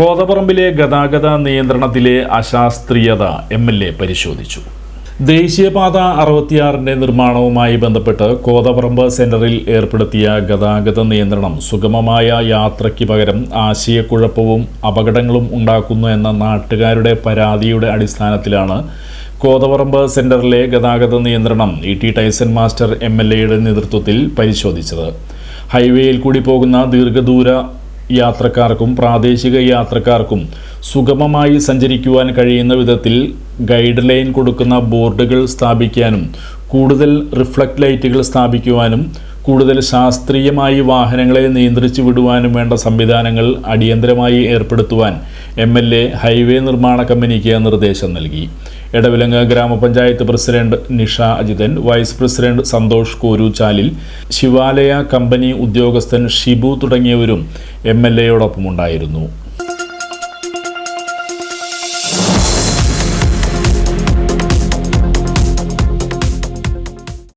കോതപറമ്പിലെ ഗതാഗത നിയന്ത്രണത്തിലെ അശാസ്ത്രീയത എം എൽ എ പരിശോധിച്ചു. ദേശീയപാത അറുപത്തിയാറിന്റെ നിർമ്മാണവുമായി ബന്ധപ്പെട്ട് കോതപറമ്പ് സെന്ററിൽ ഏർപ്പെടുത്തിയ ഗതാഗത നിയന്ത്രണം സുഗമമായ യാത്രയ്ക്ക് പകരം ആശയക്കുഴപ്പവും അപകടങ്ങളും ഉണ്ടാക്കുന്നു എന്ന നാട്ടുകാരുടെ പരാതിയുടെ അടിസ്ഥാനത്തിലാണ് കോതപറമ്പ് സെന്ററിലെ ഗതാഗത നിയന്ത്രണം E T Tyson master M L എയുടെ നേതൃത്വത്തിൽ പരിശോധിച്ചത്. ഹൈവേയിൽ കൂടി പോകുന്ന ദീർഘദൂര യാത്രക്കാർക്കും പ്രാദേശിക യാത്രക്കാർക്കും സുഗമമായി സഞ്ചരിക്കുവാൻ കഴിയുന്ന വിധത്തിൽ ഗൈഡ് ലൈൻ കൊടുക്കുന്ന ബോർഡുകൾ സ്ഥാപിക്കാനും കൂടുതൽ റിഫ്ലക്ട് ലൈറ്റുകൾ സ്ഥാപിക്കുവാനും കൂടുതൽ ശാസ്ത്രീയമായി വാഹനങ്ങളെ നിയന്ത്രിച്ചു വിടുവാനും വേണ്ട സംവിധാനങ്ങൾ അടിയന്തരമായി ഏർപ്പെടുത്തുവാൻ എം എൽ എ ഹൈവേ നിർമ്മാണ കമ്പനിക്ക് നിർദ്ദേശം നൽകി. Edavilangu grama panchayat president Nisha Ajithan vice president Santhosh കോരൂച്ചാലിൽ Shivalaya company ഉദ്യോഗസ്ഥൻ ഷിബു തുടങ്ങിയവരും എം എൽ എയോടൊപ്പമുണ്ടായിരുന്നു